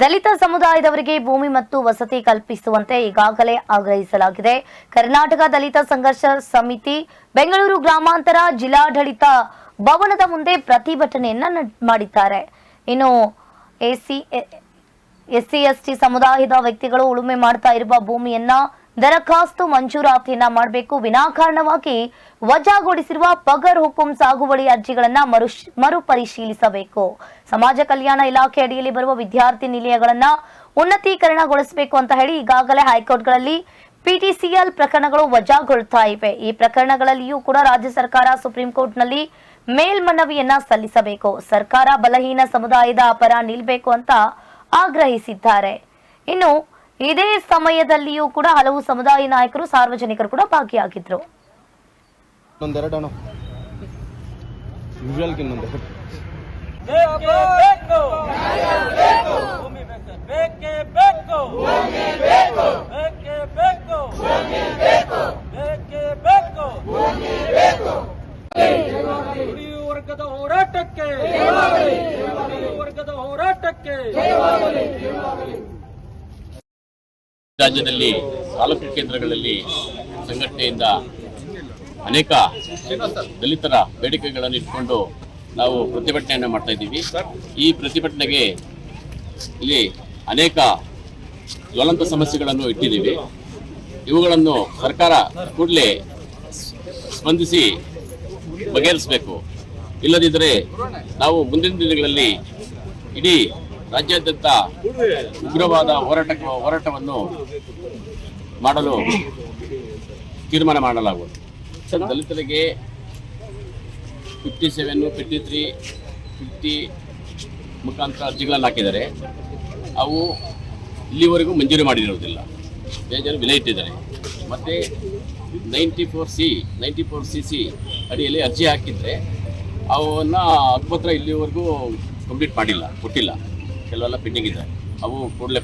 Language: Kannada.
ದಲಿತ ಸಮುದಾಯದವರಿಗೆ ಭೂಮಿ ಮತ್ತು ವಸತಿ ಕಲ್ಪಿಸುವಂತೆ ಈಗಾಗಲೇ ಆಗ್ರಹಿಸಲಾಗಿದೆ. ಕರ್ನಾಟಕ ದಲಿತ ಸಂಘರ್ಷ ಸಮಿತಿ ಬೆಂಗಳೂರು ಗ್ರಾಮಾಂತರ ಜಿಲ್ಲಾಡಳಿತ ಭವನದ ಮುಂದೆ ಪ್ರತಿಭಟನೆಯನ್ನ ಮಾಡಿದ್ದಾರೆ. ಇನ್ನು ಎಸಿ ಎಸ್ಸಿ, ಎಸ್ಟಿ ಸಮುದಾಯದ ವ್ಯಕ್ತಿಗಳು ಉಳುಮೆ ಮಾಡ್ತಾ ಇರುವ ಭೂಮಿಯನ್ನ ದರಖಾಸ್ತು ಮಂಜೂರಾತಿಯನ್ನ ಮಾಡಬೇಕು, ವಿನಾಕಾರಣವಾಗಿ ವಜಾಗೊಳಿಸಿರುವ ಪಗರ್ ಹುಕುಂ ಸಾಗುವಳಿ ಅರ್ಜಿಗಳನ್ನ ಮರು ಮರುಪರಿಶೀಲಿಸಬೇಕು. ಸಮಾಜ ಕಲ್ಯಾಣ ಇಲಾಖೆ ಅಡಿಯಲ್ಲಿ ಬರುವ ವಿದ್ಯಾರ್ಥಿ ನಿಲಯಗಳನ್ನ ಉನ್ನತೀಕರಣಗೊಳಿಸಬೇಕು ಅಂತ ಹೇಳಿ ಈಗಾಗಲೇ ಹೈಕೋರ್ಟ್ಗಳಲ್ಲಿ ಪಿಟಿಸಿಎಲ್ ಪ್ರಕರಣಗಳು ವಜಾಗೊಳ್ತಾ ಇವೆ. ಈ ಪ್ರಕರಣಗಳಲ್ಲಿಯೂ ಕೂಡ ರಾಜ್ಯ ಸರ್ಕಾರ ಸುಪ್ರೀಂ ಕೋರ್ಟ್ನಲ್ಲಿ ಮೇಲ್ಮನವಿಯನ್ನ ಸಲ್ಲಿಸಬೇಕು. ಸರ್ಕಾರ ಬಲಹೀನ ಸಮುದಾಯದ ಅಪರ ನಿಲ್ಬೇಕು ಅಂತ ಆಗ್ರಹಿಸಿದ್ದಾರೆ. ಇನ್ನು ಇದೇ ಸಮಯದಲ್ಲಿಯೂ ಕೂಡ ಹಲವು ಸಮುದಾಯ ನಾಯಕರು ಸಾರ್ವಜನಿಕರು ಕೂಡ ಭಾಗಿಯಾಗಿದ್ರು. ಒಂದೆರಡು ಅಣ್ಣ ಯೂಶುವಲ್ಗೆ ಇನ್ನೊಂದು. ಬೇಕೇ ಬೇಕು. ಭೂಮಿ ಬೇಕು ಬೇಕೇ ಬೇಕು. ಬೇಕೇ ಬೇಕು. ಬೇಕೇ ಬೇಕು. ದುಡಿಯುವ ವರ್ಗದ ಹೋರಾಟಕ್ಕೆ. ವರ್ಗದ ಹೋರಾಟಕ್ಕೆ. ರಾಜ್ಯದಲ್ಲಿ ತಾಲೂಕು ಕೇಂದ್ರಗಳಲ್ಲಿ ಸಂಘಟನೆಯಿಂದ ಅನೇಕ ದಲಿತರ ಬೇಡಿಕೆಗಳನ್ನು ಇಟ್ಕೊಂಡು ನಾವು ಪ್ರತಿಭಟನೆಯನ್ನು ಮಾಡ್ತಾ ಇದ್ದೀವಿ. ಈ ಪ್ರತಿಭಟನೆಗೆ ಇಲ್ಲಿ ಅನೇಕ ಜ್ವಲಂತ ಸಮಸ್ಯೆಗಳನ್ನು ಇಟ್ಟಿದ್ದೀವಿ. ಇವುಗಳನ್ನು ಸರ್ಕಾರ ಕೂಡಲೇ ಸ್ಪಂದಿಸಿ ಬಗೆಹರಿಸಬೇಕು. ಇಲ್ಲದಿದ್ದರೆ ನಾವು ಮುಂದಿನ ದಿನಗಳಲ್ಲಿ ಇಡೀ ರಾಜ್ಯಾದ್ಯಂತ ಉಗ್ರವಾದ ಹೋರಾಟ, ಹೋರಾಟವನ್ನು ಮಾಡಲು ತೀರ್ಮಾನ ಮಾಡಲಾಗುವುದು. ದಲಿತರಿಗೆ fifty seven fifty three fifty ಮುಖಾಂತರ ಅರ್ಜಿಗಳನ್ನು ಹಾಕಿದ್ದಾರೆ. ಅವು ಇಲ್ಲಿವರೆಗೂ ಮಂಜೂರು ಮಾಡಿರುವುದಿಲ್ಲ. ಬೇಜಾರು ಬೆಲೆ ಇಟ್ಟಿದ್ದಾರೆ. ಮತ್ತು ninety four C ninety four C C ಅಡಿಯಲ್ಲಿ ಅರ್ಜಿ ಹಾಕಿದರೆ ಅವನ್ನು ಹಕ್ಕುಪತ್ರ ಇಲ್ಲಿವರೆಗೂ ಕಂಪ್ಲೀಟ್ ಮಾಡಿಲ್ಲ, ಕೊಟ್ಟಿಲ್ಲ. ಕೆಲವೆಲ್ಲ ಪೆಂಡಿಂಗ್ ಇದೆ. ಅವು ಕೂಡಲೇ